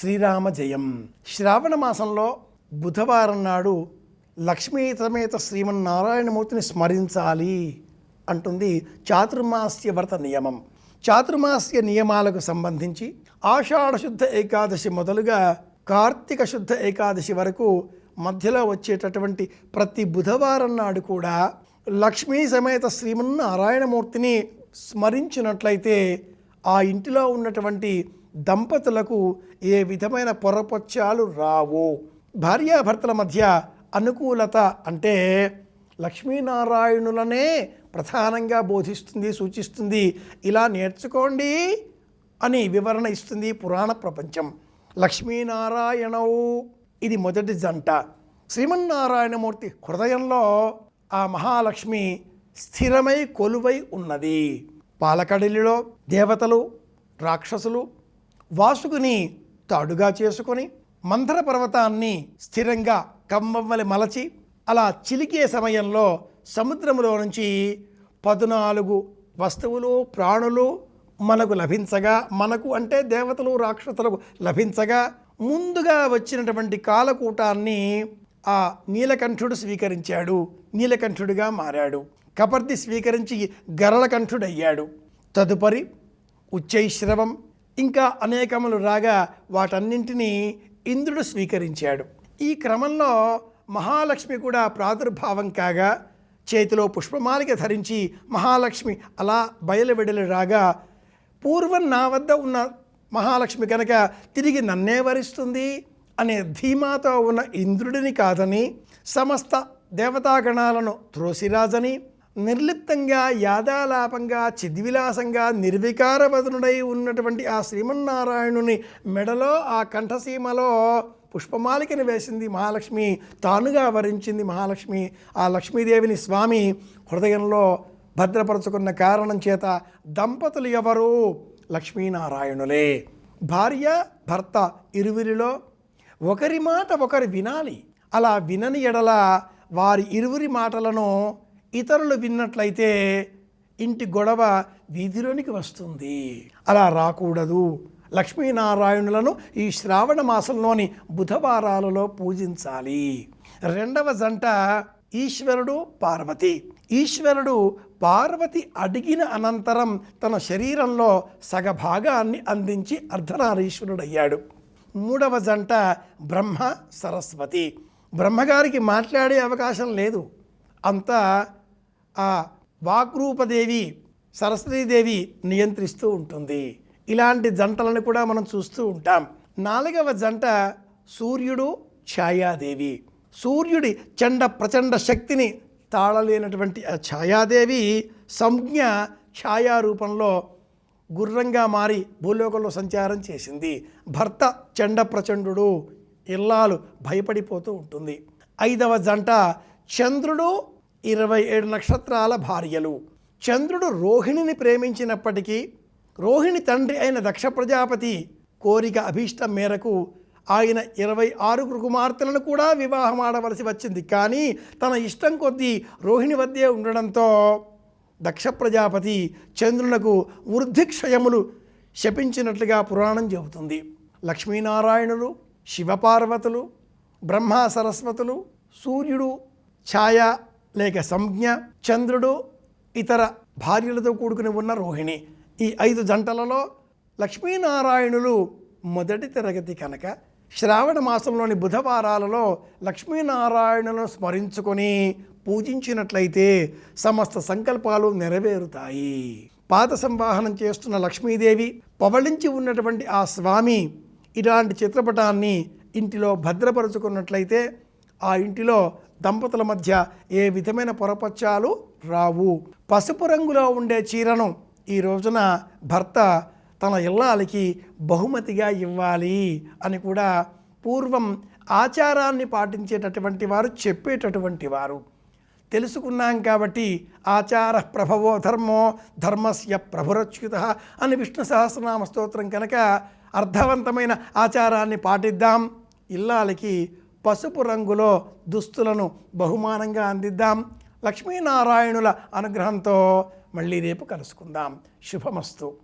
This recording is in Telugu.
శ్రీరామ జయం శ్రావణ మాసంలో బుధవారం నాడు లక్ష్మీ సమేత శ్రీమన్నారాయణమూర్తిని స్మరించాలి అంటుంది చాతుర్మాస్య వ్రత నియమం. చాతుర్మాస్య నియమాలకు సంబంధించి ఆషాఢశుద్ధ ఏకాదశి మొదలుగా కార్తీక శుద్ధ ఏకాదశి వరకు మధ్యలో వచ్చేటటువంటి ప్రతి బుధవారం నాడు కూడా లక్ష్మీ సమేత శ్రీమన్నారాయణమూర్తిని స్మరించినట్లయితే ఆ ఇంటిలో ఉన్నటువంటి దంపతులకు ఏ విధమైన పొరపొచ్చాలు రావు. భార్యాభర్తల మధ్య అనుకూలత అంటే లక్ష్మీనారాయణులనే ప్రధానంగా బోధిస్తుంది సూచిస్తుంది. ఇలా నేర్చుకోండి అని వివరణ ఇస్తుంది పురాణ ప్రపంచం. లక్ష్మీనారాయణవు ఇది మొదటి జంట. శ్రీమన్నారాయణమూర్తి హృదయంలో ఆ మహాలక్ష్మి స్థిరమై కొలువై ఉన్నది. పాలకడిలిలో దేవతలు రాక్షసులు వాసుకుని తాడుగా చేసుకొని మంథర పర్వతాన్ని స్థిరంగా కమ్మమ్మలి మలచి అలా చిలికే సమయంలో సముద్రంలో నుంచి పద్నాలుగు వస్తువులు ప్రాణులు మనకు లభించగా మనకు అంటే దేవతలు రాక్షసులకు లభించగా ముందుగా వచ్చినటువంటి కాలకూటాన్ని ఆ నీలకంఠుడు స్వీకరించాడు. నీలకంఠుడిగా మారాడు. కపర్ది స్వీకరించి గరళకంఠుడయ్యాడు. తదుపరి ఉచ్చైశ్రవం ఇంకా అనేకములు రాగా వాటన్నింటినీ ఇంద్రుడు స్వీకరించాడు. ఈ క్రమంలో మహాలక్ష్మి కూడా ప్రాదుర్భావం కాగా చేతిలో పుష్పమాలిక ధరించి మహాలక్ష్మి అలా బయలువెడలి రాగా పూర్వం నా వద్ద ఉన్న మహాలక్ష్మి కనుక తిరిగి నన్నే వరిస్తుంది అనే ధీమాతో ఉన్న ఇంద్రుడిని కాదని సమస్త దేవతాగణాలను త్రోసిరాజని నిర్లిప్తంగా యాదాలాపంగా చిద్విలాసంగా నిర్వికారవదనుడై ఉన్నటువంటి ఆ శ్రీమన్నారాయణుని మెడలో ఆ కంఠసీమలో పుష్పమాలికని వేసింది మహాలక్ష్మి తానుగా వరించింది మహాలక్ష్మి. ఆ లక్ష్మీదేవిని స్వామి హృదయంలో భద్రపరచుకున్న కారణం చేత దంపతులు ఎవరు? లక్ష్మీనారాయణులే. భార్య భర్త ఇరువురిలో ఒకరి మాట ఒకరు వినాలి. అలా వినని ఎడల వారి ఇరువురి మాటలను ఇతరులు విన్నట్లయితే ఇంటి గొడవ వీధిలోనికి వస్తుంది. అలా రాకూడదు. లక్ష్మీనారాయణులను ఈ శ్రావణ మాసంలోని బుధవారాలలో పూజించాలి. రెండవ జంట ఈశ్వరుడు పార్వతి. ఈశ్వరుడు పార్వతి అడిగిన అనంతరం తన శరీరంలో సగభాగాన్ని అందించి అర్ధనారీశ్వరుడయ్యాడు. మూడవ జంట బ్రహ్మ సరస్వతి. బ్రహ్మగారికి మాట్లాడే అవకాశం లేదు. అంతా ఆ వాక్రూపదేవి సరస్వతీదేవి నియంత్రిస్తూ ఉంటుంది. ఇలాంటి జంటలను కూడా మనం చూస్తూ ఉంటాం. నాలుగవ జంట సూర్యుడు ఛాయాదేవి. సూర్యుడి చండ ప్రచండ శక్తిని తాళలేనటువంటి ఆ ఛాయాదేవి సంజ్ఞ ఛాయారూపంలో గుర్రంగా మారి భూలోకంలో సంచారం చేసింది. భర్త చండ ప్రచండు ఇల్లాలు భయపడిపోతూ ఉంటుంది. ఐదవ జంట చంద్రుడు ఇరవై ఏడు నక్షత్రాల భార్యలు. చంద్రుడు రోహిణిని ప్రేమించినప్పటికీ రోహిణి తండ్రి అయిన దక్ష ప్రజాపతి కోరిక అభీష్టం మేరకు ఆయన ఇరవై ఆరుగురు కుమార్తెలను కూడా వివాహం ఆడవలసి వచ్చింది. కానీ తన ఇష్టం కొద్దీ రోహిణి వద్దే ఉండడంతో దక్ష ప్రజాపతి చంద్రునకు వృద్ధిక్షయములు శపించినట్లుగా పురాణం చెబుతుంది. లక్ష్మీనారాయణులు శివపార్వతులు బ్రహ్మ సరస్వతులు సూర్యుడు ఛాయ లేక సంజ్ఞ చంద్రుడు ఇతర భార్యలతో కూడుకుని ఉన్న రోహిణి. ఈ ఐదు జంటలలో లక్ష్మీనారాయణులు మొదటి తరగతి కనుక శ్రావణ మాసంలోని బుధవారాలలో లక్ష్మీనారాయణులను స్మరించుకొని పూజించినట్లయితే సమస్త సంకల్పాలు నెరవేరుతాయి. పాద సంవాహనం చేస్తున్న లక్ష్మీదేవి పవళించి ఉన్నటువంటి ఆ స్వామి ఇలాంటి చిత్రపటాన్ని ఇంటిలో భద్రపరుచుకున్నట్లయితే ఆ ఇంటిలో దంపతుల మధ్య ఏ విధమైన పొరపచ్చాలు రావు. పసుపు రంగులో ఉండే చీరను ఈ రోజున భర్త తన ఇల్లాలకి బహుమతిగా ఇవ్వాలి అని కూడా పూర్వం ఆచారాన్ని పాటించేటటువంటి వారు చెప్పేటటువంటి వారు. తెలుసుకున్నాం కాబట్టి ఆచార ప్రభవో ధర్మో ధర్మస్య ప్రభురచ్యుత అని విష్ణు సహస్రనామ స్తోత్రం కనుక అర్థవంతమైన ఆచారాన్ని పాటిద్దాం. ఇల్లాలకి పసుపు రంగులో దుస్తులను బహుమానంగా అందిద్దాం. లక్ష్మీనారాయణుల అనుగ్రహంతో మళ్ళీ రేపు కలుసుకుందాం. శుభమస్తు.